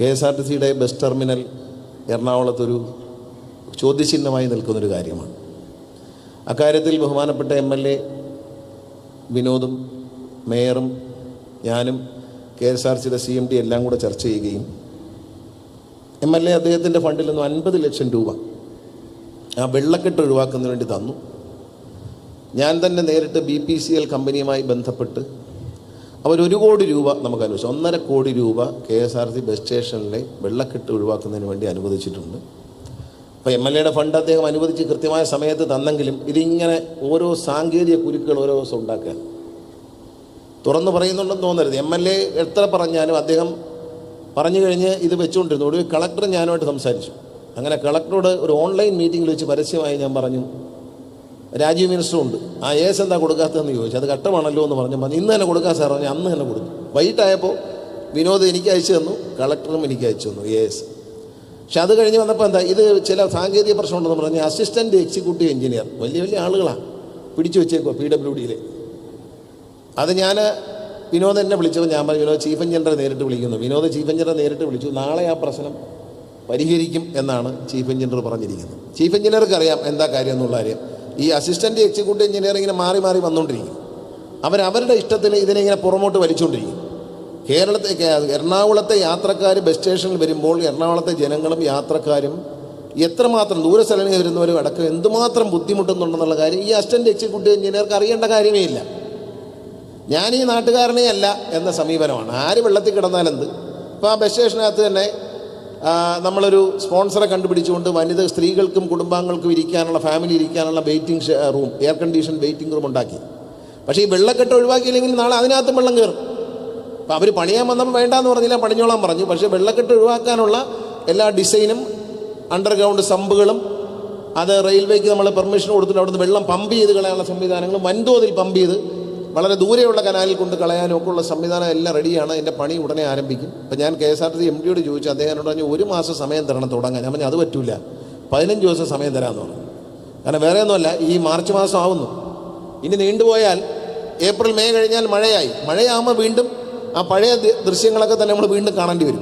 K S R T സിയുടെ bus terminal എറണാകുളത്തൊരു ചോദ്യചിഹ്നമായി നിൽക്കുന്നൊരു കാര്യമാണ്. അക്കാര്യത്തിൽ ബഹുമാനപ്പെട്ട എം എൽ എ വിനോദും മേയറും ഞാനും കെ എസ് ആർ സിയുടെ സി എം ഡി എല്ലാം കൂടെ ചർച്ച ചെയ്യുകയും എം എൽ എ അദ്ദേഹത്തിന്റെ ഫണ്ടിൽ നിന്നും അൻപത് ലക്ഷം രൂപ ആ വെള്ളക്കെട്ട് ഒഴിവാക്കുന്നതിന് വേണ്ടി തന്നു. ഞാൻ തന്നെ നേരിട്ട് ബി പി സി എൽ കമ്പനിയുമായി ബന്ധപ്പെട്ട് അവരൊരു കോടി രൂപ നമുക്ക് അനുവദിച്ചു. ഒന്നര കോടി രൂപ K S R C bus സ്റ്റേഷനിലെ വെള്ളക്കെട്ട് ഒഴിവാക്കുന്നതിന് വേണ്ടി അനുവദിച്ചിട്ടുണ്ട്. അപ്പോൾ എം എൽ എയുടെ ഫണ്ട് അദ്ദേഹം അനുവദിച്ച് കൃത്യമായ സമയത്ത് തന്നെങ്കിലും ഇതിങ്ങനെ ഓരോ സാങ്കേതിക കുരുക്കൾ ഓരോ ദിവസം ഉണ്ടാക്കുക. തുറന്നു പറയുന്നുണ്ടെന്ന് തോന്നരുത്. എം എൽ എ എത്ര പറഞ്ഞാലും അദ്ദേഹം പറഞ്ഞു കഴിഞ്ഞ് ഇത് വെച്ചുകൊണ്ടിരുന്നു. ഒടുവിൽ കളക്ടർ ഞാനുമായിട്ട് സംസാരിച്ചു. അങ്ങനെ കളക്ടറോട് ഒരു ഓൺലൈൻ മീറ്റിംഗിൽ വെച്ച് പരസ്യമായി ഞാൻ പറഞ്ഞു രാജീവ് മിനിസ്റ്ററും ഉണ്ട് ആ എസ് എന്താ കൊടുക്കാത്തതെന്ന് ചോദിച്ചു. അത് ഘട്ടമാണല്ലോ എന്ന് പറഞ്ഞു. പറഞ്ഞു ഇന്ന് തന്നെ കൊടുക്കാൻ സാർ പറഞ്ഞു അന്ന് തന്നെ കൊടുത്തു. വൈകിട്ടായപ്പോൾ വിനോദ് എനിക്ക് അയച്ചു തന്നു. കളക്ടറും എനിക്ക് അയച്ചു തന്നു. എ എസ് പക്ഷെ അത് കഴിഞ്ഞ് വന്നപ്പോൾ എന്താ ഇത് ചില സാങ്കേതിക പ്രശ്നമുണ്ടെന്ന് പറഞ്ഞ് അസിസ്റ്റന്റ് എക്സിക്യൂട്ടീവ് എഞ്ചിനീയർ. വലിയ വലിയ ആളുകളാണ് പിടിച്ചു വെച്ചേക്കുക പി ഡബ്ല്യു ഡിയിൽ അത് ഞാൻ വിനോദ് എന്നെ വിളിച്ചപ്പോൾ ഞാൻ പറഞ്ഞു വിനോദ് ചീഫ് എഞ്ചിനീയറെ നേരിട്ട് വിളിക്കുന്നു. വിനോദ് ചീഫ് എഞ്ചിനീയറെ നേരിട്ട് വിളിച്ചു. നാളെ ആ പ്രശ്നം പരിഹരിക്കും എന്നാണ് ചീഫ് എഞ്ചിനീയർ പറഞ്ഞിരിക്കുന്നത്. ചീഫ് എഞ്ചിനീയർക്ക് അറിയാം എന്താ കാര്യം എന്നുള്ള കാര്യം. ഈ അസിസ്റ്റന്റ് എക്സിക്യൂട്ടീവ് എഞ്ചിനീയർ ഇങ്ങനെ മാറി മാറി വന്നുകൊണ്ടിരിക്കും അവരവരുടെ ഇഷ്ടത്തിന് ഇതിനെ ഇങ്ങനെ പുറമോട്ട് വലിച്ചുകൊണ്ടിരിക്കും കേരളത്തെ എറണാകുളത്തെ യാത്രക്കാർ ബസ് സ്റ്റേഷനിൽ വരുമ്പോൾ എറണാകുളത്തെ ജനങ്ങളും യാത്രക്കാരും എത്രമാത്രം ദൂര സ്ഥലങ്ങളിൽ വരുന്നവരും അടക്കം എന്തുമാത്രം ബുദ്ധിമുട്ടുന്നുണ്ടെന്നുള്ള കാര്യം ഈ അസിസ്റ്റന്റ് എക്സിക്യൂട്ടീവ് എഞ്ചിനീയർക്ക് അറിയേണ്ട കാര്യമേ ഇല്ല. ഞാൻ ഈ നാട്ടുകാരനെ അല്ല എന്ന സമീപനമാണ്. ആര് വെള്ളത്തിൽ കിടന്നാലെന്ത്? ഇപ്പോൾ ആ ബസ് സ്റ്റേഷനകത്ത് തന്നെ നമ്മളൊരു സ്പോൺസറെ കണ്ടുപിടിച്ചുകൊണ്ട് വനിത സ്ത്രീകൾക്കും കുടുംബാംഗങ്ങൾക്കും ഇരിക്കാനുള്ള ഫാമിലി ഇരിക്കാനുള്ള waiting room air condition waiting room ഉണ്ടാക്കി. പക്ഷേ ഈ വെള്ളക്കെട്ട് ഒഴിവാക്കിയില്ലെങ്കിൽ നാളെ അതിനകത്തും വെള്ളം കയറും. അപ്പോൾ അവർ പണിയാൻ വന്നപ്പോൾ വേണ്ടാന്ന് പറഞ്ഞില്ല പണിഞ്ഞോളാൻ പറഞ്ഞു. പക്ഷേ വെള്ളക്കെട്ട് ഒഴിവാക്കാനുള്ള എല്ലാ ഡിസൈനും അണ്ടർഗ്രൗണ്ട് സമ്പുകളും അത് റെയിൽവേക്ക് നമ്മൾ പെർമിഷൻ കൊടുത്തിട്ട് അവിടുന്ന് വെള്ളം പമ്പ് ചെയ്ത് കളയാനുള്ള സംവിധാനങ്ങളും വൻതോതിൽ പമ്പ് ചെയ്ത് വളരെ ദൂരെയുള്ള കനാലിൽ കൊണ്ട് കളയാനും ഒക്കെ ഉള്ള സംവിധാനം എല്ലാം റെഡിയാണ് എന്റെ പണി ഉടനെ ആരംഭിക്കും. അപ്പം ഞാൻ K S R T C M ഡിയോട് ചോദിച്ചു. അദ്ദേഹം എന്നോട് പറഞ്ഞു ഒരു മാസം സമയം തരണം തുടങ്ങാൻ. ഞാൻ പറഞ്ഞു അത് പറ്റില്ല പതിനഞ്ച് ദിവസം സമയം തരാമെന്ന് പറഞ്ഞു. കാരണം വേറെ ഒന്നുമല്ല ഈ മാർച്ച് മാസം ആവുന്നു. ഇനി നീണ്ടുപോയാൽ ഏപ്രിൽ മെയ് കഴിഞ്ഞാൽ മഴയായി. മഴയാകുമ്പോൾ വീണ്ടും ആ പഴയ ദൃശ്യങ്ങളൊക്കെ തന്നെ നമ്മൾ വീണ്ടും കാണേണ്ടി വരും.